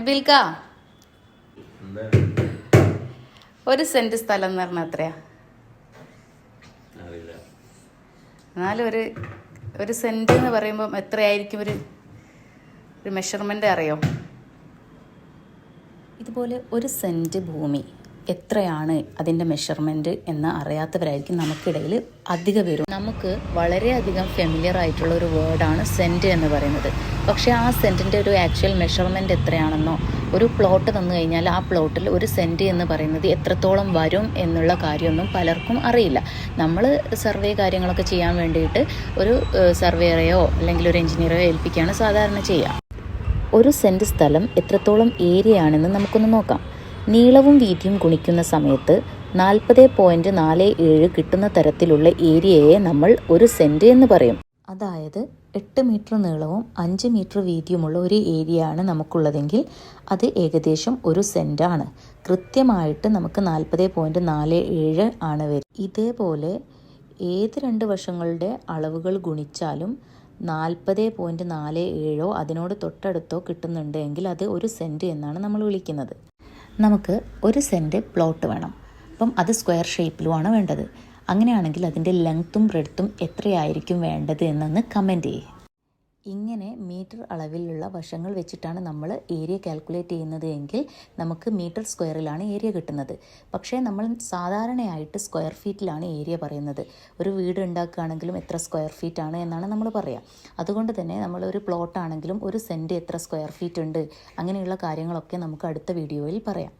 നബീൽക്ക ഒരു സെന്റ് സ്ഥലം എന്ന് പറഞ്ഞാൽ എത്രയാ? എന്നാലും ഒരു ഒരു സെന്റ് എന്ന് പറയുമ്പോൾ എത്രയായിരിക്കും ഒരു ഒരു മെഷർമെന്റ് അറിയോ? ഇതുപോലെ ഒരു സെന്റ് ഭൂമി. എത്രയാണ് അതിന്റെ മെഷർമെന്റ് എന്ന് അറിയാത്തവരായിരിക്കും നമുക്കിടയിൽ അധിക പേരും. നമുക്ക് വളരെയധികം ഫെമിലിയർ ആയിട്ടുള്ള ഒരു വേർഡാണ് സെന്റ് എന്ന് പറയുന്നത്. പക്ഷേ ആ സെന്റിന്റെ ഒരു ആക്ച്വൽ മെഷർമെന്റ് എത്രയാണെന്നോ ഒരു പ്ലോട്ട് തന്നു കഴിഞ്ഞാൽ ആ പ്ലോട്ടിൽ ഒരു സെന്റ് എന്ന് പറയുന്നത് എത്രത്തോളം വരും എന്നുള്ള കാര്യമൊന്നും പലർക്കും അറിയില്ല. നമ്മൾ സർവേ കാര്യങ്ങളൊക്കെ ചെയ്യാൻ വേണ്ടിയിട്ട് ഒരു സർവേയറെയോ അല്ലെങ്കിൽ ഒരു എഞ്ചിനീയറെയോ ഏൽപ്പിക്കുകയാണ് സാധാരണ ചെയ്യുക. ഒരു സെന്റ് സ്ഥലം എത്രത്തോളം ഏരിയ ആണെന്ന് നമുക്കൊന്ന് നോക്കാം. നീളവും വീതിയും ഗുണിക്കുന്ന സമയത്ത് നാൽപ്പത് പോയിന്റ് നാല് ഏഴ് കിട്ടുന്ന തരത്തിലുള്ള ഏരിയയെ നമ്മൾ ഒരു സെന്റ് എന്ന് പറയും. അതായത് എട്ട് മീറ്റർ നീളവും അഞ്ച് മീറ്റർ വീതിയുമുള്ള ഒരു ഏരിയ ആണ് നമുക്കുള്ളതെങ്കിൽ അത് ഏകദേശം ഒരു സെന്റാണ് കൃത്യമായിട്ട് നമുക്ക് നാൽപ്പത് പോയിന്റ് നാല് ഏഴ് ആണ് വരും ഇതേപോലെ ഏത് രണ്ട് വശങ്ങളുടെ അളവുകൾ ഗുണിച്ചാലും നാൽപ്പത് പോയിന്റ് നാല് ഏഴോ അതിനോട് തൊട്ടടുത്തോ കിട്ടുന്നുണ്ടെങ്കിൽ അത് ഒരു സെന്റ് എന്നാണ് നമ്മൾ വിളിക്കുന്നത്. നമുക്ക് ഒരു സെന്റ് പ്ലോട്ട് വേണം. അപ്പം അത് സ്ക്വയർ ഷേപ്പിലുമാണ് വേണ്ടത്. അങ്ങനെയാണെങ്കിൽ അതിന്റെ ലെങ്ത്തും ബ്രെഡ്ത്തും എത്രയായിരിക്കും വേണ്ടത് എന്നൊന്ന് കമന്റ് ചെയ്യേ. ഇങ്ങനെ മീറ്റർ അളവിലുള്ള വശങ്ങൾ വെച്ചിട്ടാണ് നമ്മൾ ഏരിയ കാൽക്കുലേറ്റ് ചെയ്യുന്നത് എങ്കിൽ നമുക്ക് മീറ്റർ സ്ക്വയറിലാണ് ഏരിയ കിട്ടുന്നത്. പക്ഷേ നമ്മൾ സാധാരണയായിട്ട് സ്ക്വയർ ഫീറ്റിലാണ് ഏരിയ പറയുന്നത്. ഒരു വീട് ഉണ്ടാക്കുകയാണെങ്കിലും എത്ര സ്ക്വയർ ഫീറ്റ് ആണ് എന്നാണ് നമ്മൾ പറയുക അതുകൊണ്ട് തന്നെ നമ്മൾ ഒരു പ്ലോട്ട് ആണെങ്കിലും ഒരു സെന്റ് എത്ര സ്ക്വയർ ഫീറ്റ് ഉണ്ട്? അങ്ങനെയുള്ള കാര്യങ്ങളൊക്കെ നമുക്ക് അടുത്ത വീഡിയോയിൽ പറയാം.